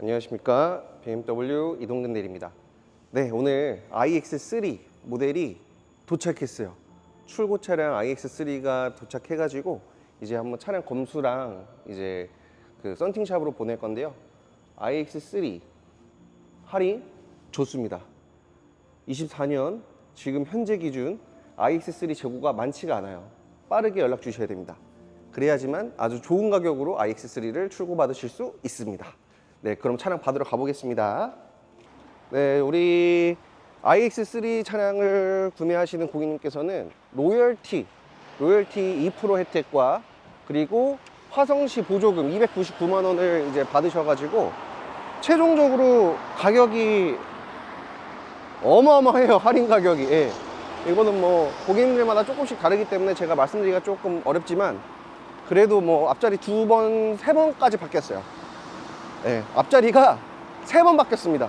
안녕하십니까? BMW 이동근 대리입니다. 네 오늘 iX3 모델이 도착했어요. 출고 차량 iX3가 도착해 가지고 이제 한번 차량 검수랑 이제 그 썬팅샵으로 보낼 건데요. iX3 할인 좋습니다. 24년 지금 현재 기준 iX3 재고가 많지가 않아요. 빠르게 연락 주셔야 됩니다. 그래야지만 아주 좋은 가격으로 iX3를 출고 받으실 수 있습니다 네, 그럼 차량 받으러 가보겠습니다. 네, 우리 iX3 차량을 구매하시는 고객님께서는 로열티, 로열티 2% 혜택과 그리고 화성시 보조금 299만 원을 이제 받으셔가지고 최종적으로 가격이 어마어마해요 할인 가격이. 예. 이거는 뭐 고객님들마다 조금씩 다르기 때문에 제가 말씀드리기가 조금 어렵지만 그래도 뭐 앞자리 두 번, 세 번까지 바뀌었어요. 네, 앞자리가 세 번 바뀌었습니다.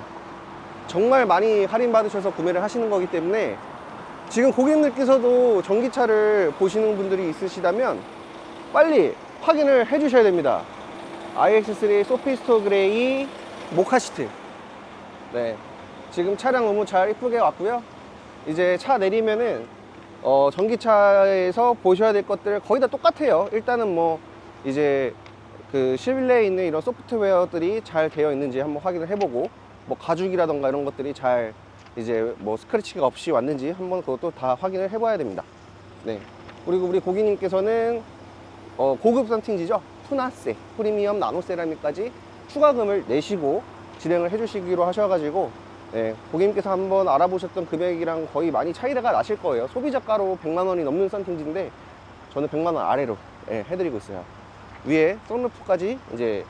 정말 많이 할인 받으셔서 구매를 하시는 거기 때문에 지금 고객님들께서도 전기차를 보시는 분들이 있으시다면 빨리 확인을 해 주셔야 됩니다. iX3 소피스토 그레이 모카 시트. 네. 지금 차량 너무 잘 이쁘게 왔고요. 이제 차 내리면은 어, 전기차에서 보셔야 될 것들 거의 다 똑같아요. 일단은 뭐 이제 그 실내에 있는 이런 소프트웨어들이 잘 되어 있는지 한번 확인을 해보고 뭐 가죽이라던가 이런 것들이 잘 이제 뭐 스크래치가 없이 왔는지 한번 그것도 다 확인을 해봐야 됩니다. 네. 그리고 우리 고객님께서는 어, 고급 선팅지죠. 투나세, 프리미엄 나노 세라믹까지 추가금을 내시고 진행을 해주시기로 하셔가지고 네, 고객님께서 한번 알아보셨던 금액이랑 거의 많이 차이가 나실 거예요. 소비자가로 100만 원이 넘는 선팅지인데 저는 100만 원 아래로 예, 해드리고 있어요. 위에 썬루프까지 이제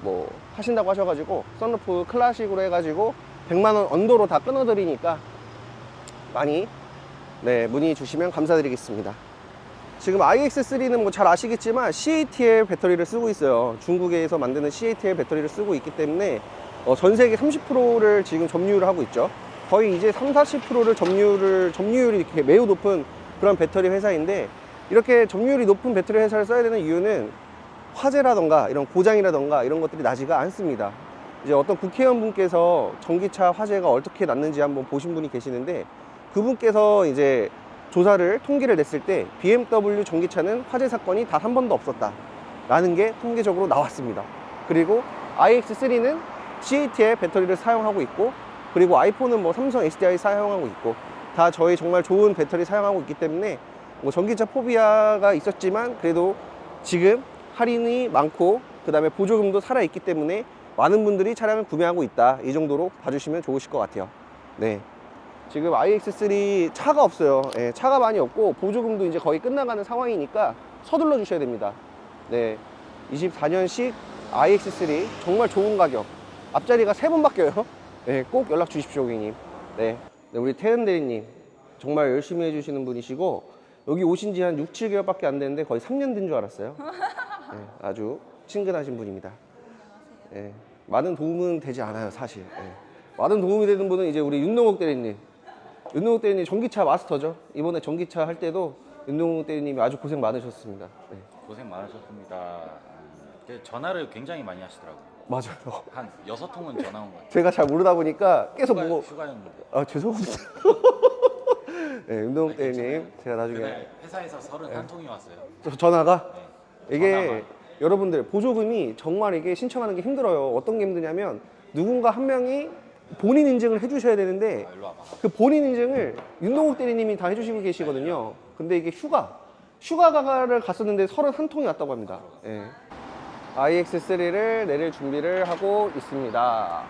뭐 하신다고 하셔가지고 썬루프 클래식으로 해가지고 100만 원 언더로 다 끊어드리니까 많이 네 문의 주시면 감사드리겠습니다. 지금 iX3는 뭐 잘 아시겠지만 CATL 배터리를 쓰고 있어요. 중국에서 만드는 CATL 배터리를 쓰고 있기 때문에 어, 전 세계 30%를 지금 점유율을 하고 있죠. 거의 이제 3, 40%를 점유율을 점유율이 이렇게 매우 높은 그런 배터리 회사인데 이렇게 점유율이 높은 배터리 회사를 써야 되는 이유는 화재라던가 이런 고장이라던가 이런 것들이 나지가 않습니다. 이제 어떤 국회의원 분께서 전기차 화재가 어떻게 났는지 한번 보신 분이 계시는데 그분께서 이제 조사를 통계를 냈을 때 BMW 전기차는 화재 사건이 단 한 번도 없었다. 라는 게 통계적으로 나왔습니다. 그리고 iX3는 CATL 배터리를 사용하고 있고 그리고 아이폰은 뭐 삼성 SDI 사용하고 있고 다 저희 정말 좋은 배터리 사용하고 있기 때문에 뭐 전기차 포비아가 있었지만 그래도 지금 할인이 많고 그 다음에 보조금도 살아있기 때문에 많은 분들이 차량을 구매하고 있다. 이 정도로 봐주시면 좋으실 것 같아요. 네. 지금 iX3 차가 없어요. 예, 차가 많이 없고 보조금도 이제 거의 끝나가는 상황이니까 서둘러 주셔야 됩니다. 네. 24년식 iX3 정말 좋은 가격. 앞자리가 세 번 바뀌어요. 네, 꼭 연락 주십시오 고객님. 네, 네, 우리 태은 대리님 정말 열심히 해주시는 분이시고 여기 오신 지 한 6, 7개월밖에 안 됐는데 거의 3년 된 줄 알았어요 네, 아주 친근하신 분입니다 예, 많은 도움은 되지 않아요, 사실. 예. 많은 도움이 되는 분은 이제 우리 윤동욱 대리님. 윤동욱 대리님 전기차 마스터죠. 이번에 전기차 할 때도 윤동욱 대리님이 아주 고생 많으셨습니다. 네. 고생 많으셨습니다. 음, 그 전화를 굉장히 많이 하시더라고요. 맞아요. 한 여섯 통은 전화 온 것 같아요. 제가 잘 모르다 보니까 계속 휴가, 보고, 휴가였는데. 아, 죄송합니다. 네, 윤동욱 대리님. 제가 나중에 그날 회사에서 서른 한 통이 왔어요. 저- 전화가 네. 이게 전화만. 여러분들 보조금이 정말 이게 신청하는 게 힘들어요. 어떤 게 힘드냐면 누군가 한 명이 본인 인증을 해주셔야 되는데 아. 그 본인 인증을 윤동욱 대리님이 다 해주시고 계시거든요. 근데 이게 휴가, 휴가가를 갔었는데 31통이 왔다고 합니다. 예. iX3를 내릴 준비를 하고 있습니다.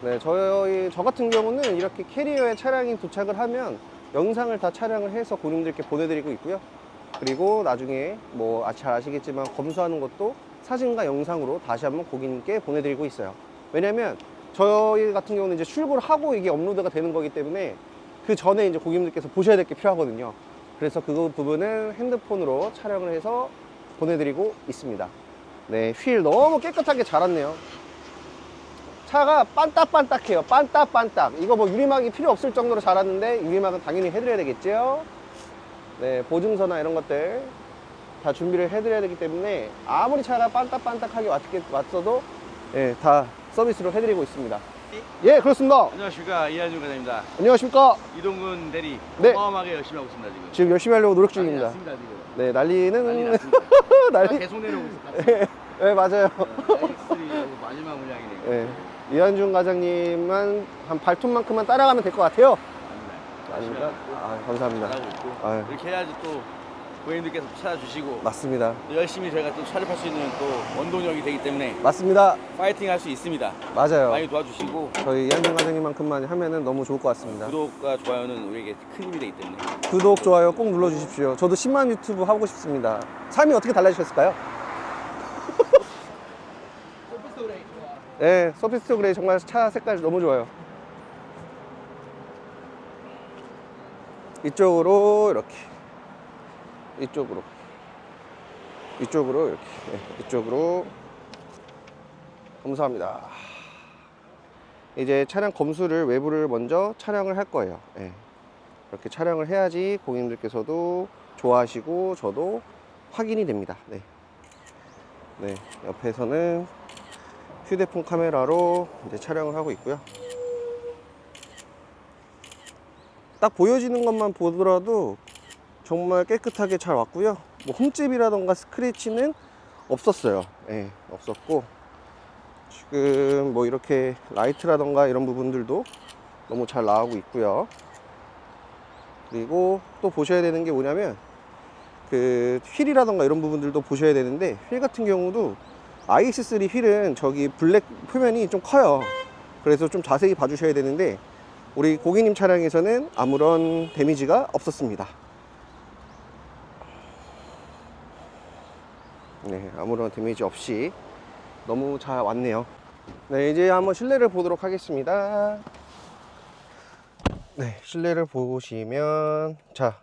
네, 저희, 저 같은 경우는 이렇게 캐리어에 차량이 도착을 하면 영상을 다 촬영을 해서 고객님들께 보내드리고 있고요. 그리고 나중에 뭐 잘 아시겠지만 검수하는 것도 사진과 영상으로 다시 한번 고객님께 보내드리고 있어요. 왜냐면 저희 같은 경우는 이제 출고를 하고 이게 업로드가 되는 거기 때문에 그 전에 이제 고객님들께서 보셔야 될 게 필요하거든요. 그래서 그 부분은 핸드폰으로 촬영을 해서 보내드리고 있습니다. 네, 휠 너무 깨끗하게 잘 왔네요. 차가 빤딱빤딱해요. 빤딱빤딱. 이거 뭐 유리막이 필요 없을 정도로 잘 왔는데 유리막은 당연히 해드려야 되겠죠. 네, 보증서나 이런 것들 다 준비를 해드려야 되기 때문에 아무리 차가 빤딱빤딱하게 왔, 왔어도 예, 다 서비스로 해드리고 있습니다. 예, 그렇습니다. 안녕하십니까 이한준 과장입니다. 안녕하십니까. 이동근 대리 네. 어마어마하게 열심히 하고 있습니다 지금. 지금 열심히 하려고 노력 난리 중입니다. 났습니다 지금. 네, 난리 난리는 났습니다. 난리. 계속 내려오고 있어. 같이. 네, 맞아요. X3 마지막 물량이네요. 네. 이한준 과장님만 한 발톱만큼만 따라가면 될 것 같아요. 아닙니다. 아, 감사합니다. 잘하고 있고 아유. 이렇게 해야지 또 고객님들께서 찾아주시고 맞습니다. 또 열심히 저희가 또 촬영할 수 있는 또 원동력이 되기 때문에 맞습니다. 파이팅 할 수 있습니다. 맞아요. 많이 도와주시고 저희 이한준 과장님만큼만 하면은 너무 좋을 것 같습니다. 구독과 좋아요는 우리에게 큰 힘이 되기 때문에 구독, 좋아요 꼭 눌러주십시오. 저도 10만 유튜브 하고 싶습니다. 삶이 어떻게 달라지셨을까요? 네, 서피스 그레이 정말 차 색깔 너무 좋아요. 이쪽으로 이렇게, 이쪽으로, 이쪽으로 이렇게, 네, 이쪽으로. 감사합니다. 이제 차량 검수를 외부를 먼저 촬영을 할 거예요. 예. 이렇게 촬영을 해야지 고객님들께서도 좋아하시고 저도 확인이 됩니다. 네. 네. 옆에서는 휴대폰 카메라로 이제 촬영을 하고 있고요. 딱 보여지는 것만 보더라도 정말 깨끗하게 잘 왔고요. 뭐 흠집이라던가 스크래치는 없었어요. 예, 없었고 지금 뭐 이렇게 라이트라던가 이런 부분들도 너무 잘 나오고 있고요. 그리고 또 보셔야 되는 게 뭐냐면 그 휠이라던가 이런 부분들도 보셔야 되는데 휠 같은 경우도 IS3 휠은 저기 블랙 표면이 좀 커요. 그래서 좀 자세히 봐주셔야 되는데 우리 고객님 차량에서는 아무런 데미지가 없었습니다. 네, 아무런 데미지 없이 너무 잘 왔네요. 네, 이제 한번 실내를 보도록 하겠습니다. 네, 실내를 보시면 자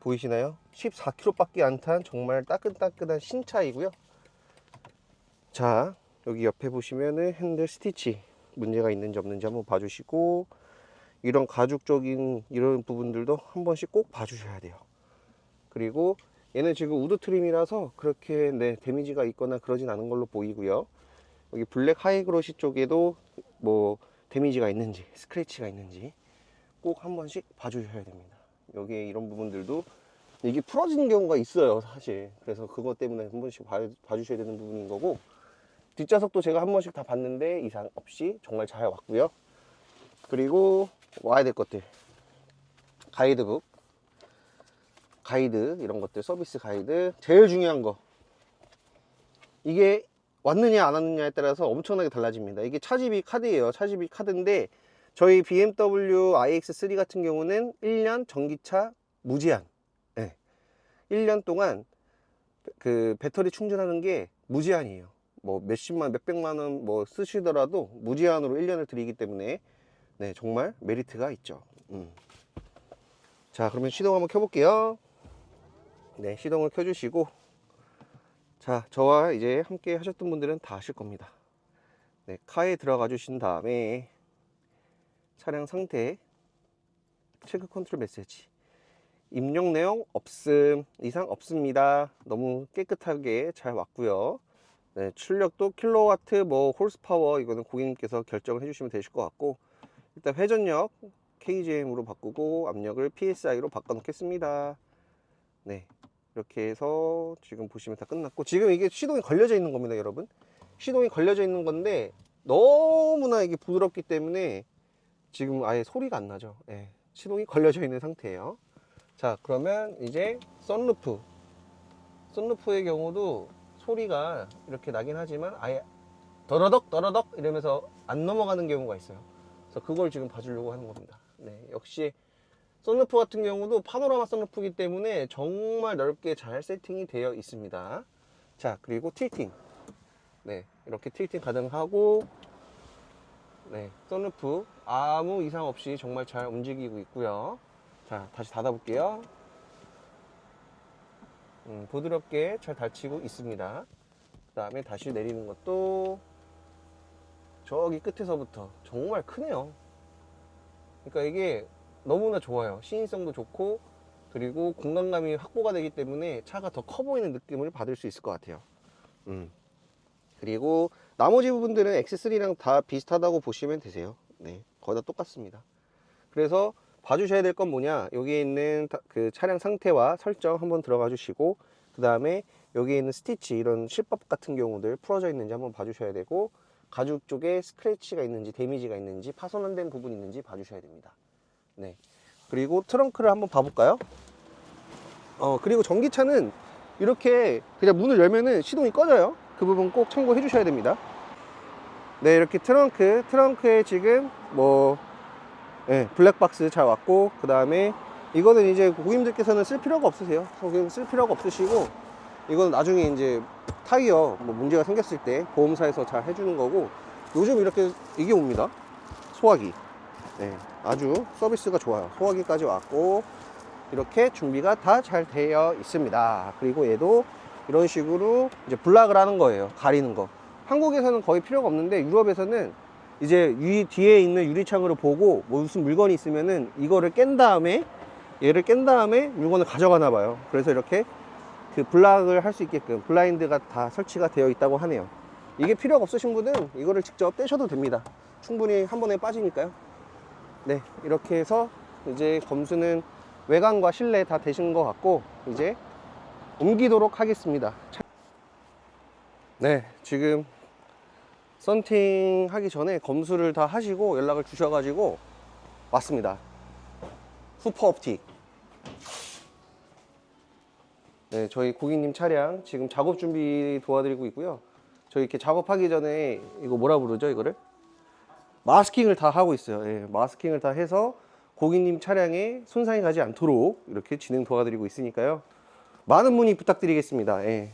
보이시나요? 14km밖에 안 탄 정말 따끈따끈한 신차이고요. 자 여기 옆에 보시면은 핸들 스티치 문제가 있는지 없는지 한번 봐주시고 이런 가죽적인 이런 부분들도 한 번씩 꼭 봐주셔야 돼요. 그리고 얘는 지금 우드 트림이라서 그렇게 네, 데미지가 있거나 그러진 않은 걸로 보이고요. 여기 블랙 하이그로시 쪽에도 뭐 데미지가 있는지 스크래치가 있는지 꼭 한 번씩 봐주셔야 됩니다. 여기에 이런 부분들도 이게 풀어지는 경우가 있어요, 사실. 그래서 그것 때문에 한 번씩 봐, 봐주셔야 되는 부분인 거고 뒷좌석도 제가 한 번씩 다 봤는데 이상 없이 정말 잘 왔고요. 그리고 와야 될 것들. 가이드북. 가이드 이런 것들 서비스 가이드. 제일 중요한 거. 이게 왔느냐 안 왔느냐에 따라서 엄청나게 달라집니다. 이게 차지비 카드예요. 차지비 카드인데 저희 BMW iX3 같은 경우는 1년 전기차 무제한. 네. 1년 동안 그 배터리 충전하는 게 무제한이에요 뭐 몇십만 몇백만 원 뭐 쓰시더라도 무제한으로 1년을 드리기 때문에 네 정말 메리트가 있죠. 음. 자 그러면 시동 한번 켜볼게요. 네 시동을 켜주시고. 자 저와 이제 함께 하셨던 분들은 다 아실 겁니다. 네 카에 들어가 주신 다음에 차량 상태 체크 컨트롤 메시지. 입력 내용 없음 이상 없습니다. 너무 깨끗하게 잘 왔고요 네, 출력도 킬로와트 뭐 홀스파워 이거는 고객님께서 결정을 해주시면 되실 것 같고 일단 회전력 KGM으로 바꾸고 압력을 PSI로 바꿔 놓겠습니다. 네 이렇게 해서 지금 보시면 다 끝났고 지금 이게 시동이 걸려져 있는 겁니다 여러분. 시동이 걸려져 있는 건데 너무나 이게 부드럽기 때문에 지금 아예 소리가 안 나죠. 예, 시동이 걸려져 있는 상태예요. 자 그러면 이제 썬루프 썬루프의 경우도 소리가 이렇게 나긴 하지만 아예 더러덕 더러덕 이러면서 안 넘어가는 경우가 있어요. 그래서 그걸 지금 봐주려고 하는 겁니다. 네 역시 썬루프 같은 경우도 파노라마 썬루프이기 때문에 정말 넓게 잘 세팅이 되어 있습니다. 자 그리고 틸팅. 네 이렇게 틸팅 가능하고 네 썬루프 아무 이상 없이 정말 잘 움직이고 있고요. 자 다시 닫아 볼게요 음, 부드럽게 잘 닫히고 있습니다 그 다음에 다시 내리는 것도 저기 끝에서부터 정말 크네요 그러니까 이게 너무나 좋아요 시인성도 좋고 그리고 공간감이 확보가 되기 때문에 차가 더 커 보이는 느낌을 받을 수 있을 것 같아요. 음. 그리고 나머지 부분들은 X3랑 다 비슷하다고 보시면 되세요. 네, 거의 다 똑같습니다. 그래서 봐주셔야 될 건 뭐냐 여기에 있는 다- 그 차량 상태와 설정 한번 들어가 주시고 그 다음에 여기에 있는 스티치 이런 실밥 같은 경우들 풀어져 있는지 한번 봐주셔야 되고 가죽 쪽에 스크래치가 있는지 데미지가 있는지 파손된 부분이 있는지 봐주셔야 됩니다. 네. 그리고 트렁크를 한번 봐볼까요? 어 그리고 전기차는 이렇게 그냥 문을 열면은 시동이 꺼져요. 그 부분 꼭 참고해 주셔야 됩니다. 네 이렇게 트렁크 트렁크에 지금 뭐 예, 블랙박스 잘 왔고 그 다음에 이거는 이제 고객님들께서는 쓸 필요가 없으세요. 고객님 쓸 필요가 없으시고 이거는 나중에 이제 타이어 뭐 문제가 생겼을 때 보험사에서 잘 해주는 거고 요즘 이렇게 이게 옵니다. 소화기. 네, 아주 서비스가 좋아요. 소화기까지 왔고 이렇게 준비가 다 잘 되어 있습니다. 그리고 얘도 이런 식으로 이제 블락을 하는 거예요. 가리는 거. 한국에서는 거의 필요가 없는데 유럽에서는 이제 위 뒤에 있는 유리창으로 보고 뭐 무슨 물건이 있으면은 이거를 깬 다음에 얘를 깬 다음에 물건을 가져가나 봐요. 그래서 이렇게 그 블락을 할 수 있게끔 블라인드가 다 설치가 되어 있다고 하네요. 이게 필요가 없으신 분은 이거를 직접 떼셔도 됩니다. 충분히 한 번에 빠지니까요. 네, 이렇게 해서 이제 검수는 외관과 실내 다 되신 것 같고 이제 옮기도록 하겠습니다. 네, 지금 썬팅 하기 전에 검수를 다 하시고 연락을 주셔가지고 왔습니다. 슈퍼옵틱. 네, 저희 고객님 차량 지금 작업 준비 도와드리고 있고요. 저희 이렇게 작업하기 전에 이거 뭐라 부르죠, 이거를? 마스킹을 다 하고 있어요. 예, 마스킹을 다 해서 고객님 차량에 손상이 가지 않도록 이렇게 진행 도와드리고 있으니까요. 많은 문의 부탁드리겠습니다. 예.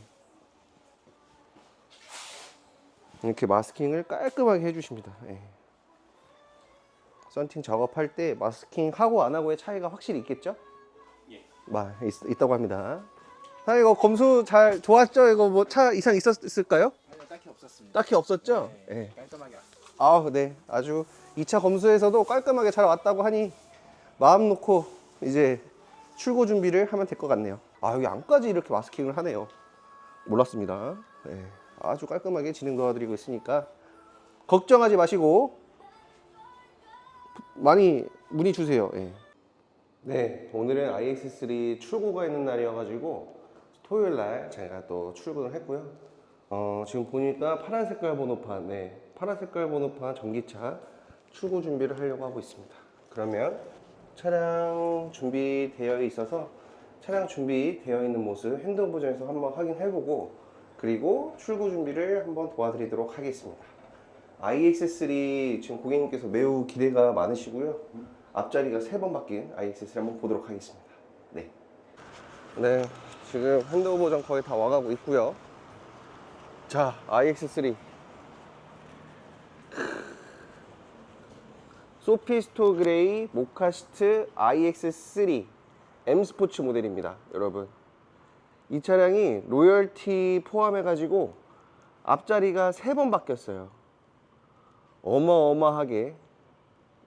이렇게 마스킹을 깔끔하게 해주십니다. 예. 썬팅 작업할 때 마스킹 하고 안 하고의 차이가 확실히 있겠죠? 예. 마, 있, 있다고 합니다. 아, 이거 검수 잘 좋았죠? 이거 뭐 차 이상 있었을까요? 아니요, 딱히 없었습니다. 딱히 없었죠? 네, 예. 깔끔하게 왔습니다. 아, 네. 아주 2차 검수에서도 깔끔하게 잘 왔다고 하니 마음 놓고 이제 출고 준비를 하면 될 것 같네요. 아, 여기 안까지 이렇게 마스킹을 하네요. 몰랐습니다. 네. 아주 깔끔하게 진행 도와드리고 있으니까 걱정하지 마시고 많이 문의 주세요. 예. 네, 오늘은 iX3 출고가 있는 날이어가지고 토요일 날 제가 또 출근을 했고요. 어, 지금 보니까 파란 색깔 번호판, 네, 파란 색깔 번호판 전기차 출고 준비를 하려고 하고 있습니다. 그러면 차량 준비되어 있어서 차량 준비되어 있는 모습 핸드 보전에서 한번 확인해보고 그리고 출고 준비를 한번 도와드리도록 하겠습니다. iX3 지금 고객님께서 매우 기대가 많으시고요. 앞자리가 세 번 바뀐 iX3 한번 보도록 하겠습니다. 네. 네, 지금 핸드 보전 거의 다 와가고 있고요. 자, iX3. 소피스토 그레이 모카시트 iX3 M 스포츠 모델입니다, 여러분. 이 차량이 로열티 포함해 가지고 앞자리가 세 번 바뀌었어요. 어마어마하게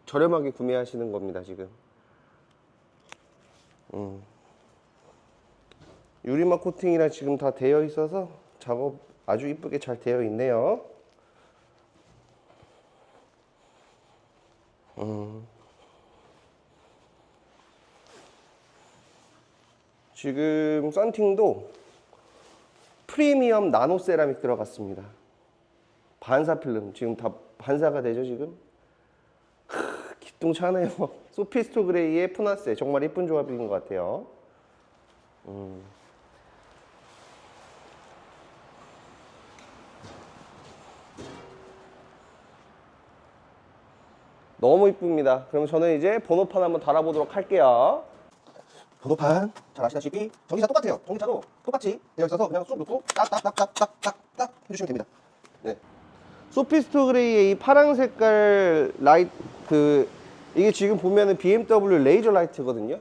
저렴하게 구매하시는 겁니다, 지금. 음. 유리막 코팅이랑 지금 다 되어 있어서 작업 아주 이쁘게 잘 되어 있네요. 음. 지금 썬팅도 프리미엄 나노 세라믹 들어갔습니다. 반사 필름 지금 다 반사가 되죠 지금? 크, 기똥차네요. 소피스토 그레이의 푸나세 정말 이쁜 조합인 것 같아요. 음. 너무 이쁩니다. 그럼 저는 이제 번호판 한번 달아보도록 할게요. 번호판 잘 아시다시피 전기차 똑같아요. 전기차도 똑같이 되어 있어서 그냥 쏙 넣고 딱딱딱딱딱딱 해주시면 됩니다. 네. 소피스토 그레이의 이 파란 색깔 라이트 그 이게 지금 보면은 BMW 레이저 라이트거든요.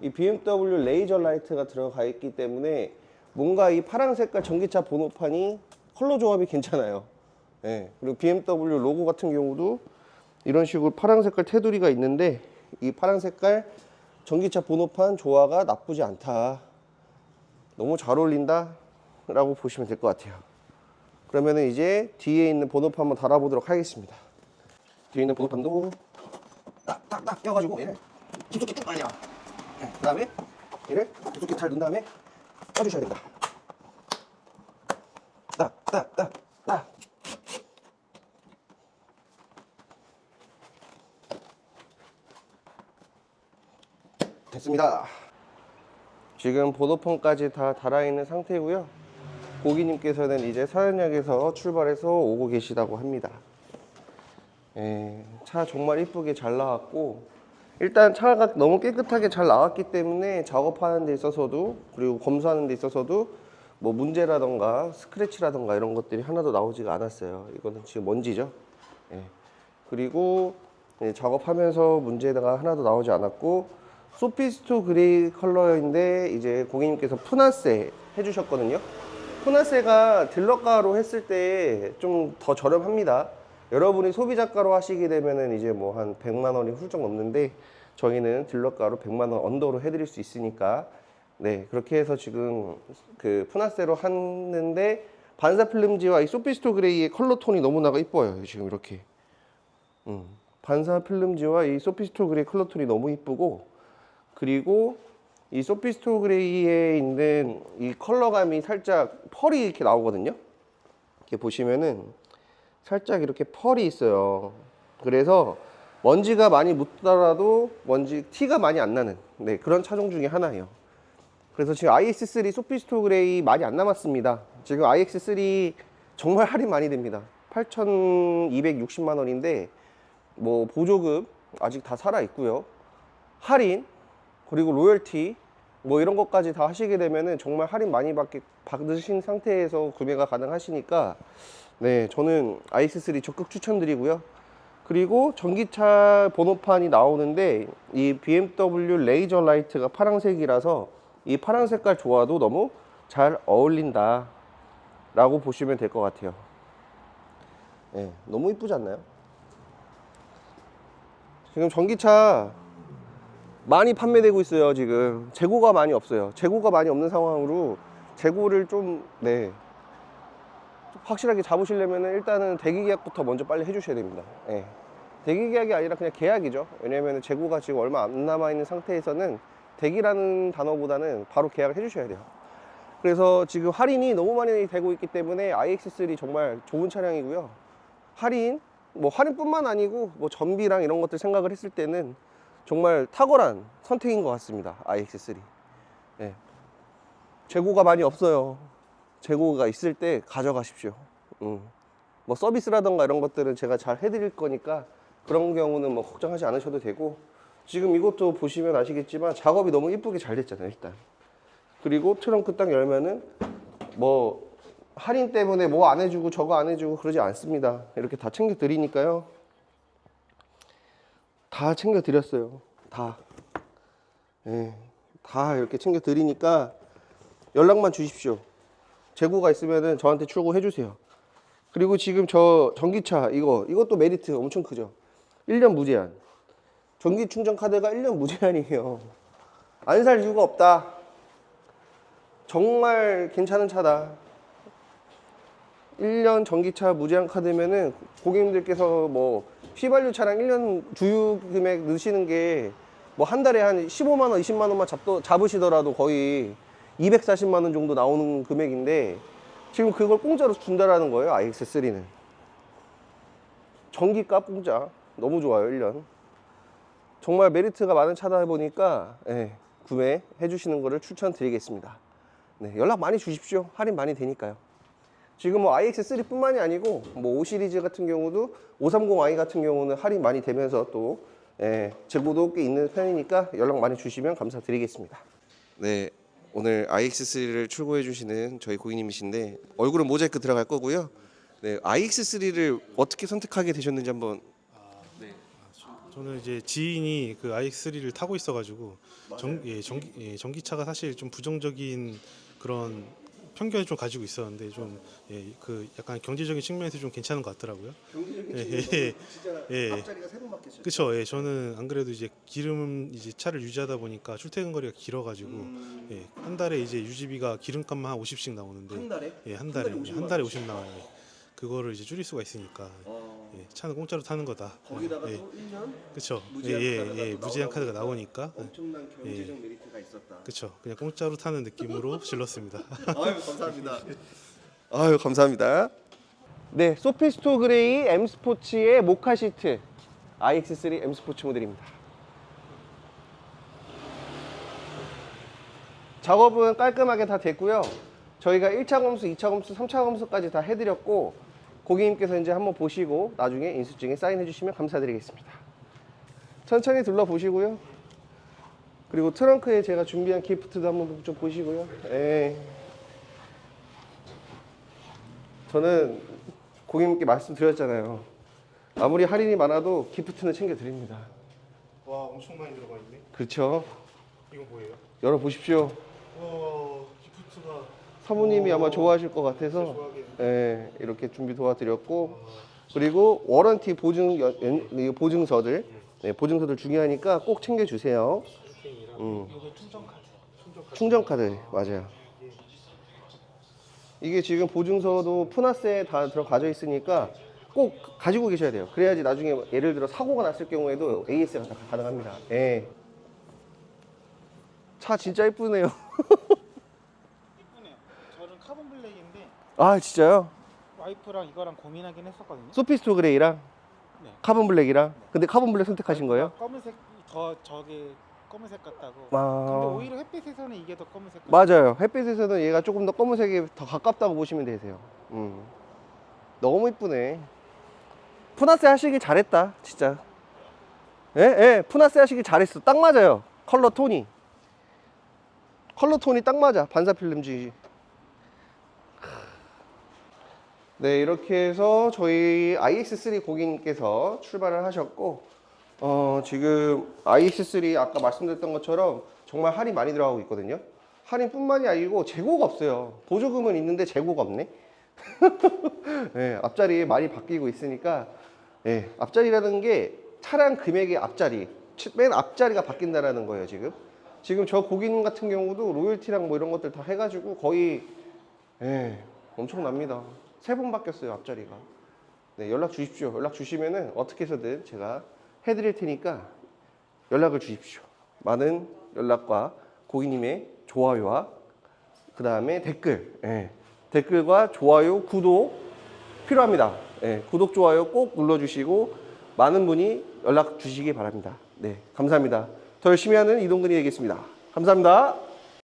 이 BMW 레이저 라이트가 들어가 있기 때문에 뭔가 이 파란 색깔 전기차 번호판이 컬러 조합이 괜찮아요. 예. 그리고 BMW 로고 같은 경우도 이런 식으로 파란 색깔 테두리가 있는데 이 파란 색깔 전기차 번호판 조화가 나쁘지 않다. 너무 잘 어울린다. 라고 보시면 될 것 같아요. 그러면 은 이제 뒤에 있는 번호판 한번 달아보도록 하겠습니다. 뒤에 있는 번호판도 딱딱딱 껴가지고 얘를 깊숙이 쭉 빨려. 그 다음에 얘를 깊숙이 잘 넣은 다음에 껴주셔야 됩니다. 딱, 딱, 딱, 딱. 됐습니다. 지금 번호판까지 다 달아있는 상태고요. 고객님께서는 이제 사연역에서 출발해서 오고 계시다고 합니다. 예, 차 정말 이쁘게 잘 나왔고 일단 차가 너무 깨끗하게 잘 나왔기 때문에 작업하는 데 있어서도 그리고 검수하는 데 있어서도 뭐 문제라던가 스크래치라던가 이런 것들이 하나도 나오지가 않았어요. 이거는 지금 먼지죠. 예. 그리고 예, 작업하면서 문제가 하나도 나오지 않았고 소피스토 그레이 컬러인데 이제 고객님께서 푸나세 해주셨거든요. 푸나세가 딜러가로 했을 때 좀 더 저렴합니다. 여러분이 소비자가로 하시게 되면은 이제 뭐 한 100만 원이 훌쩍 넘는데 저희는 딜러가로 100만 원 언더로 해드릴 수 있으니까 네 그렇게 해서 지금 그 푸나세로 하는데 반사 필름지와 이 소피스토 그레이의 컬러 톤이 너무나가 이뻐요 지금 이렇게 음, 반사 필름지와 이 소피스토 그레이 컬러 톤이 너무 이쁘고 그리고 이 소피스토 그레이에 있는 이 컬러감이 살짝 펄이 이렇게 나오거든요. 이렇게 보시면은 살짝 이렇게 펄이 있어요. 그래서 먼지가 많이 묻더라도 먼지 티가 많이 안 나는 네, 그런 차종 중에 하나예요. 그래서 지금 iX3 소피스토 그레이 많이 안 남았습니다. 지금 iX3 정말 할인 많이 됩니다. 8,260만 원인데 뭐 보조금 아직 다 살아 있고요. 할인 그리고 로열티 뭐 이런 것까지 다 하시게 되면은 정말 할인 많이 받게 받으신 상태에서 구매가 가능하시니까 네 저는 iX3 적극 추천드리고요. 그리고 전기차 번호판이 나오는데 이 BMW 레이저 라이트가 파란색이라서 이 파란 색깔 조화도 너무 잘 어울린다 라고 보시면 될 것 같아요. 네, 너무 이쁘지 않나요? 지금 전기차 많이 판매되고 있어요 지금. 재고가 많이 없어요. 재고가 많이 없는 상황으로 재고를 좀 네. 확실하게 잡으시려면 일단은 대기 계약부터 먼저 빨리 해주셔야 됩니다. 예. 대기 계약이 아니라 그냥 계약이죠. 왜냐면 재고가 지금 얼마 안 남아있는 상태에서는 대기라는 단어보다는 바로 계약을 해주셔야 돼요. 그래서 지금 할인이 너무 많이 되고 있기 때문에 iX3 정말 좋은 차량이고요. 할인 뭐 할인뿐만 아니고 뭐 전비랑 이런 것들 생각을 했을 때는 정말 탁월한 선택인 것 같습니다. iX3. 예. 재고가 많이 없어요. 재고가 있을 때 가져가십시오. 음. 뭐 서비스라던가 이런 것들은 제가 잘 해드릴 거니까 그런 경우는 뭐 걱정하지 않으셔도 되고 지금 이것도 보시면 아시겠지만 작업이 너무 이쁘게 잘 됐잖아요 일단 그리고 트렁크 딱 열면은 뭐 할인 때문에 뭐 안 해주고 저거 안 해주고 그러지 않습니다 이렇게 다 챙겨 드리니까요 다 챙겨 드렸어요. 다. 예. 다 이렇게 챙겨 드리니까 연락만 주십시오. 재고가 있으면은 저한테 출고해 주세요. 그리고 지금 저 전기차 이거 이것도 메리트 엄청 크죠. 1년 무제한. 전기 충전 카드가 1년 무제한이에요. 안 살 이유가 없다. 정말 괜찮은 차다. 1년 전기차 무제한 카드면은 고객님들께서 뭐 휘발유 차량 1년 주유 금액 넣으시는 게 뭐 한 달에 한 15만 원, 20만 원만 잡도, 잡으시더라도 거의 240만 원 정도 나오는 금액인데 지금 그걸 공짜로 준다라는 거예요, iX3는. 전기값 공짜. 너무 좋아요, 1년. 정말 메리트가 많은 차다 보니까 예, 구매해 주시는 거를 추천드리겠습니다. 네, 연락 많이 주십시오. 할인 많이 되니까요. 지금 뭐 iX3뿐만이 아니고 뭐 5 시리즈 같은 경우도 530i 같은 경우는 할인 많이 되면서 또 예, 재고도 꽤 있는 편이니까 연락 많이 주시면 감사드리겠습니다. 네, 오늘 iX3를 출고해 주시는 저희 고객님이신데 얼굴은 모자이크 들어갈 거고요. 네, iX3를 어떻게 선택하게 되셨는지 한번 저는 이제 지인이 그 iX3를 타고 있어가지고 전, 예, 전기, 예, 전기차가 사실 좀 부정적인 그런 편견을 좀 가지고 있었는데 좀 예, 그 약간 경제적인 측면에서 좀 괜찮은 것 같더라고요. 경제적인 예, 측면에서 예, 진짜 예. 앞자리가 세번 바뀌었어요. 그쵸. 예, 저는 안 그래도 이제 기름 이제 차를 유지하다 보니까 출퇴근 거리가 길어가지고 음, 예, 한 달에 이제 유지비가 기름값만 한 50씩 나오는데 한 달에? 예, 한한 달에 달에 50한 달에 50 나와요. 예. 그거를 이제 줄일 수가 있으니까 어, 예, 차는 공짜로 타는 거다. 거기다가 예, 또 1년 그쵸. 예, 무제한 예, 카드가 예, 또 무제한 나오다 카드가 나오니까 예, 엄청난 경제적 메리트가 있었다. 그쵸. 그냥 공짜로 타는 느낌으로 질렀습니다. 아유 감사합니다. 아유 감사합니다. 네, 소피스토 그레이 M 스포츠의 모카 시트 iX3 M 스포츠 모델입니다. 작업은 깔끔하게 다 됐고요. 저희가 1차 검수, 2차 검수, 3차 검수까지 다 해드렸고 고객님께서 이제 한번 보시고 나중에 인수증에 사인해 주시면 감사드리겠습니다. 천천히 둘러보시고요. 그리고 트렁크에 제가 준비한 기프트도 한번 좀 보시고요. 예. 저는 고객님께 말씀드렸잖아요. 아무리 할인이 많아도 기프트는 챙겨드립니다. 와, 엄청 많이 들어가 있네. 그렇죠? 이건 뭐예요? 열어보십시오. 와, 기프트가 사모님이 오. 아마 좋아하실 것 같아서. 예, 이렇게 준비 도와드렸고 그리고 워런티 보증 연- 연- 이 보증서들 네, 보증서들 중요하니까 꼭 챙겨주세요. 음. 충전 카드. 맞아요. 이게 지금 보증서도 푸나스에 다 들어가져 있으니까 꼭 가지고 계셔야 돼요. 그래야지 나중에 예를 들어 사고가 났을 경우에도 AS가 다 가능합니다. 예. 차 진짜. 이쁘네요. 저는 카본 블랙인데 아 진짜요? 와이프랑 이거랑 고민하긴 했었거든요. 소피스토 그레이랑 네. 카본 블랙이랑 근데 카본 블랙 선택하신 거예요? 검은색 더 저게 검은색 같다고. 아. 근데 오히려 햇빛에서는 이게 더 검은색. 같아요. 맞아요. 햇빛에서는 얘가 조금 더 검은색이 더 가깝다고 보시면 되세요. 음. 너무 이쁘네. 푸나스 하시길 잘했다, 진짜. 예, 예, 푸나스 하시길 잘했어. 딱 맞아요. 컬러 톤이. 컬러 톤이 딱 맞아. 반사 필름지. 네, 이렇게 해서 저희 iX3 고객님께서 출발을 하셨고, 어, 지금 iX3 아까 말씀드렸던 것처럼 정말 할인 많이 들어가고 있거든요. 할인뿐만이 아니고 재고가 없어요. 보조금은 있는데 재고가 없네. 네, 앞자리 많이 바뀌고 있으니까 예, 앞자리라는 게 차량 금액의 앞자리, 치- 맨 앞자리가 바뀐다라는 거예요, 지금. 지금 저 고객님 같은 경우도 로열티랑 뭐 이런 것들 다 해가지고 거의 예, 엄청납니다. 세 번 바뀌었어요, 앞자리가. 네, 연락 주십시오. 연락 주시면은 어떻게 해서든 제가 해드릴 테니까 연락을 주십시오. 많은 연락과 고객님의 좋아요와 그 다음에 댓글, 예, 댓글과 좋아요, 구독 필요합니다. 예, 구독, 좋아요 꼭 눌러주시고 많은 분이 연락 주시기 바랍니다. 네, 감사합니다. 더 열심히 하는 이동근이 되겠습니다. 감사합니다.